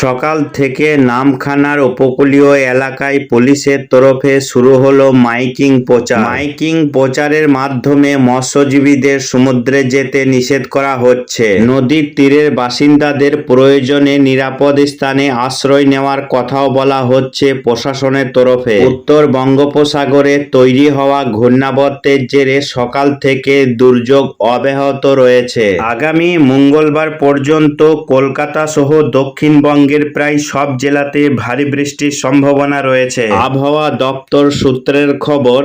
সকাল থেকে নামখানার উপকূলীয় এলাকায় পুলিশের তরফে শুরু হলো মাইকিং প্রচার। মাইকিং প্রচারের মাধ্যমে মৎস্যজীবীদের সমুদ্রে যেতে নিষেধ করা হচ্ছে। নদীর তীরের বাসিন্দাদের প্রয়োজনে নিরাপদ স্থানে আশ্রয় নেওয়ার কথাও বলা হচ্ছে প্রশাসনের তরফে। উত্তর বঙ্গোপসাগরে তৈরি হওয়া ঘূর্ণাবর্তের জেরে সকাল থেকে দুর্যোগ অব্যাহত রয়েছে। আগামী মঙ্গলবার পর্যন্ত কলকাতা সহ দক্ষিণবঙ্গের প্রায় সব জেলাতে ভারী বৃষ্টির সম্ভাবনা রয়েছে। আবহাওয়া দপ্তর সূত্রের খবর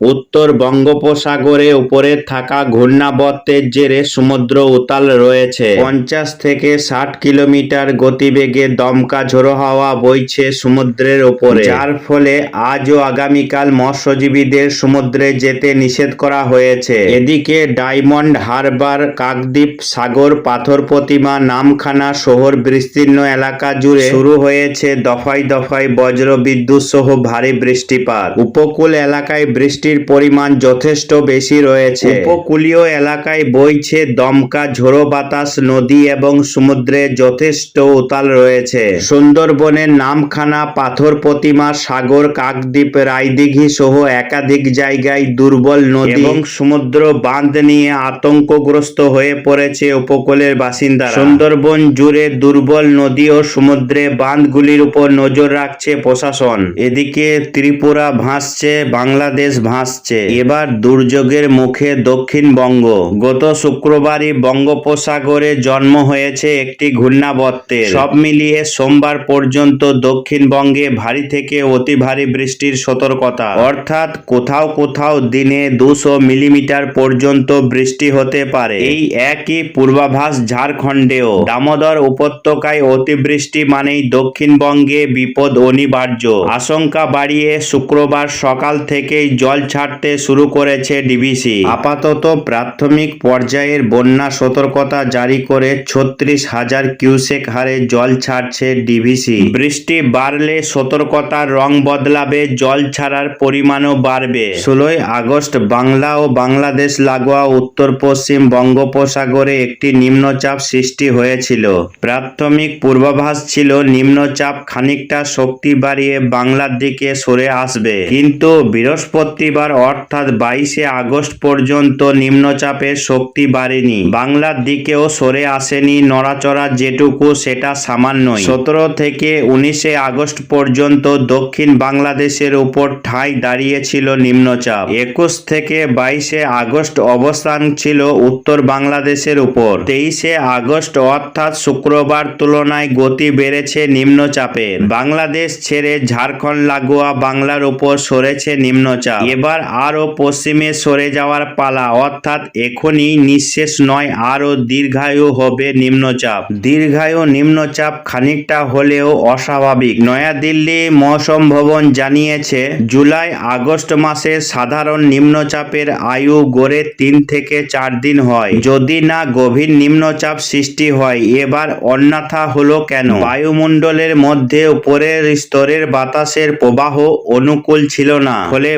উত্তর বঙ্গোপসাগরে উপরে থাকা ঘূর্ণাবর্তের জেরে সমুদ্র উতাল রয়েছে। পঞ্চাশ থেকে ষাট কিলোমিটার গতিবেগে দমকা ঝোড়ো হাওয়া বইছে সমুদ্রের উপরে। যার ফলে আজ ও আগামীকাল মৎস্যজীবীদের সমুদ্রে যেতে নিষেধ করা হয়েছে। এদিকে ডায়মন্ড হারবার, কাকদ্বীপ সাগর, পাথর প্রতিমা, নামখানা শহর, বিস্তীর্ণ এলাকা জুড়ে শুরু হয়েছে দফায় দফায় বজ্র বিদ্যুৎ সহ ভারী বৃষ্টিপাত। উপকূল এলাকায় বৃষ্টির পরিমাণ যথেষ্ট বেশি রয়েছে। উপকূলীয় এলাকায় বইছে দমকা ঝোড়ো বাতাস নদী এবং সমুদ্রে যথেষ্ট উতাল রয়েছে। সুন্দরবনের নামখানা পাথর প্রতিমা সাগর কাকদ্বীপ রায়দিঘি সহ একাধিক জায়গায় দুর্বল নদী এবং সমুদ্র বাঁধ নিয়ে আতঙ্কগ্রস্ত হয়ে পড়েছে উপকূলের বাসিন্দা সুন্দরবন জুড়ে দুর্বল নদী ও সমুদ্রে বাঁধগুলির উপর নজর রাখছে প্রশাসন। এদিকে ত্রিপুরা ভাসছে বাংলাদেশ ভাসছে এবার দুর্যোগের মুখে দক্ষিণবঙ্গ। গত শুক্রবারই বঙ্গোপসাগরে জন্ম হয়েছে একটি ঘূর্ণাবর্তের। সব মিলিয়ে সোমবার পর্যন্ত দক্ষিণবঙ্গে ভারী থেকে অতি ভারী বৃষ্টির সতর্কতা। অর্থাৎ কোথাও কোথাও দিনে দুশো মিলিমিটার পর্যন্ত বৃষ্টি হতে পারে। এই একই পূর্বাভাস ঝাড়খণ্ডেও। দামোদর উপত্যকায় অতিবৃষ্টি মানেই দক্ষিণবঙ্গে বিপদ অনিবার্য। আশঙ্কা বাড়িয়ে শুক্রবার সকাল থেকেই জল ছাড়তে শুরু করেছে ডিভিসি আপাতত প্রাথমিক পর্যায়ের বন্যা সতর্কতা জারি করে ছত্রিশ হাজার কিউসেক হারে জল ছাড়ছে ডিভিসি বৃষ্টি বাড়লে সতর্কতার রং বদলাবে, জল ছাড়ার পরিমাণও বাড়বে। ষোলোই আগস্ট বাংলা ও বাংলাদেশ লাগোয়া উত্তর পশ্চিম বঙ্গোপসাগরে একটি নিম্নচাপ সৃষ্টি হয়েছিল। প্রাথমিক পূর্বাভাস ছিল নিম্নচাপ খানিকটা শক্তি বাড়িয়ে বাংলার দিকে সরে আসবে। কিন্তু বৃহস্পতিবার অর্থাৎ বাইশে আগস্ট পর্যন্ত নিম্নচাপের শক্তি বাড়েনি। বাংলার দিকেও সরে আসেনি নড়াচড়া যেটুকু সেটা সামান্যই। সতেরো থেকে উনিশে আগস্ট পর্যন্ত দক্ষিণ বাংলাদেশের উপর ঠাঁই দাঁড়িয়েছিল নিম্নচাপ। একুশ থেকে বাইশে আগস্ট অবস্থান ছিল উত্তর বাংলাদেশের উপর। তেইশে আগস্ট অর্থাৎ শুক্রবার তুলনায় গতি বেড়েছে নিম্নচাপের। বাংলাদেশ ছেড়ে ঝাড়খণ্ড, লাগোয়া বাংলার উপর সরেছে নিম্নচাপ। এবার আরও পশ্চিমে সরে যাওয়ার পালা, অর্থাৎ এখনই নিঃশেষ নয়, আরও দীর্ঘায়ু হবে নিম্নচাপ। দীর্ঘায়ু নিম্নচাপ খানিকটা হলেও অস্বাভাবিক। নয়াদিল্লি মৌসুম ভবন জানিয়েছে, জুলাই আগস্ট মাসে সাধারণ নিম্নচাপের আয়ু গড়ে তিন থেকে চার দিন হয়। যদি না গভীর নিম্নচাপ সৃষ্টি হয়, এবার অন্যথা হলো কেন? বায়ুমণ্ডলের মধ্যে উপরের স্তরের বাতাসের প্রবাহ অনুকূল ছিল না, ফলে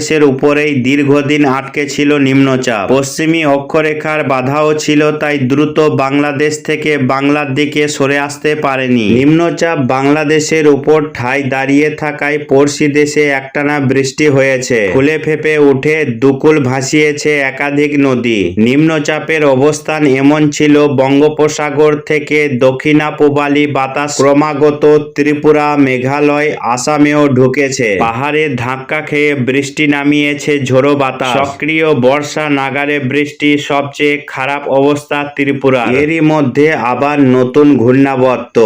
বাংলাদেশের উপরেই দীর্ঘদিন আটকে ছিল নিম্নচাপ। পশ্চিমী অক্ষরেখার বাধাও ছিল, তাই দ্রুত বাংলাদেশ থেকে বাংলার দিকে সরে আসতে পারেনি। নিম্নচাপ বাংলাদেশের উপর ঠাই দাঁড়িয়ে থাকায় পড়শি দেশে একটানা বৃষ্টি হয়েছে। ফুলে ফেপে উঠে দুকুল ভাসিয়েছে একাধিক নদী। নিম্নচাপের অবস্থান এমন ছিল, বঙ্গোপসাগর থেকে দক্ষিণাপূবালি বাতাস ক্রমাগত ত্রিপুরা, মেঘালয়, আসামেও ঢুকেছে। পাহাড়ে ধাক্কা খেয়ে বৃষ্টি নামিয়েছে ঝোড়ো বাতাস। সক্রিয় বর্ষা নাগারে বৃষ্টি সবচেয়ে খারাপ অবস্থা ত্রিপুরা এরই মধ্যে আবার নতুন ঘূর্ণাবর্ত।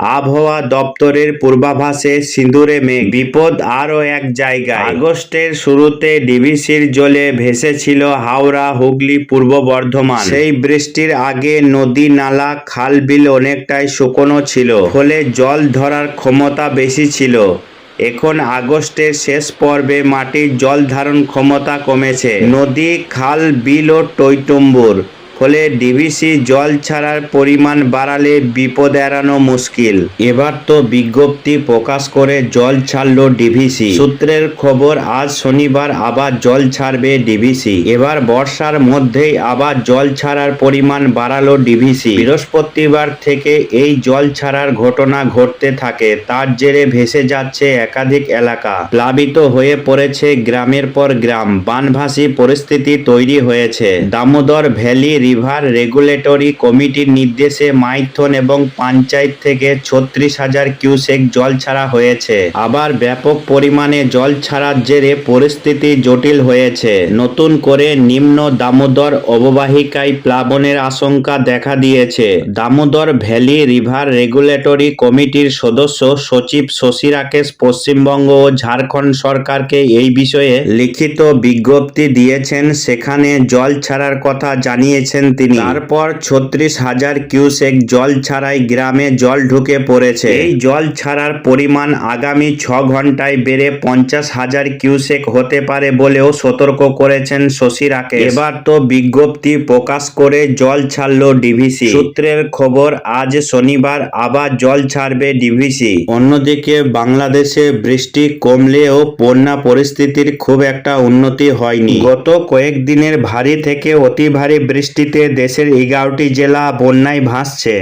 আবহাওয়া দপ্তরের পূর্বাভাসে সিঁদুরে মেঘ। বিপদ আরও এক জায়গায়। আগস্টের শুরুতে ডিভিসির জলে ভেসেছিল হাওড়া হুগলি পূর্ব বর্ধমান। সেই বৃষ্টির আগে নদী নালা খাল বিল অনেকটাই শুকনো ছিল। ফলে জল ধরার ক্ষমতা বেশি ছিল। এখন আগস্টের শেষ পর্বে মাটির জল ধারণ ক্ষমতা কমেছে। নদী খাল বিল ও টৈটম্বুর। ফলে ডিভিসি জল ছাড়ার পরিমাণ বাড়ালে বিপদ এড়ানো মুশকিল। এবার তো বিজ্ঞপ্তি প্রকাশ করে জল ছাড়লো ডিভিসি সূত্রের খবর, আজ শনিবার আবার জল ছাড়বে ডিভিসি এবার বর্ষার মধ্যেই আবার জল ছাড়ার পরিমাণ বাড়ালো ডিভিসি বৃহস্পতিবার থেকে এই জল ছাড়ার ঘটনা ঘটতে থাকে। তার জেরে ভেসে যাচ্ছে একাধিক এলাকা। প্লাবিত হয়ে পড়েছে গ্রামের পর গ্রাম। বানভাসী পরিস্থিতি তৈরি হয়েছে। দামোদর ভ্যালি রিভার রেগুলেটরি কমিটির নির্দেশে মাইথন এবং পঞ্চায়েত থেকে ছত্রিশ হাজার কিউসেক জল ছাড়া হয়েছে। আবার ব্যাপক পরিমাণে জল ছাড়ার জেরে পরিস্থিতি জটিল হয়েছে। নতুন করে নিম্ন দামোদর অববাহিকায় প্লাবনের আশঙ্কা দেখা দিয়েছে। দামোদর ভ্যালি রিভার রেগুলেটরি কমিটির সদস্য সচিব শশী রাকেশ পশ্চিমবঙ্গ ও ঝাড়খণ্ড সরকারকে এই বিষয়ে লিখিত বিজ্ঞপ্তি দিয়েছেন। সেখানে জল ছাড়ার কথা জানিয়েছেন তিনি। তারপর ছত্রিশ হাজার কিউসেক জল ছাড়াই গ্রামে জল ঢুকে পড়েছে। এই জল ছাড়ার পরিমাণ আগামী ছ ঘন্টায় বেড়ে পঞ্চাশ হাজার কিউসেক হতে পারে বলেও সতর্ক করেছেন শশী রাকেশ। এবার তো বিজ্ঞপ্তি প্রকাশ করে জল ছাড়লো ডিভিসি। সূত্রের খবর আজ শনিবার আবার জল ছাড়বে ডিভিসি। অন্যদিকে বাংলাদেশে বৃষ্টি কমলেও বন্যা পরিস্থিতির খুব একটা উন্নতি হয়নি। গত কয়েকদিনের ভারী থেকে অতি ভারী বৃষ্টিতে দেশের এগারোটি জেলা বন্যায় ভাসছে।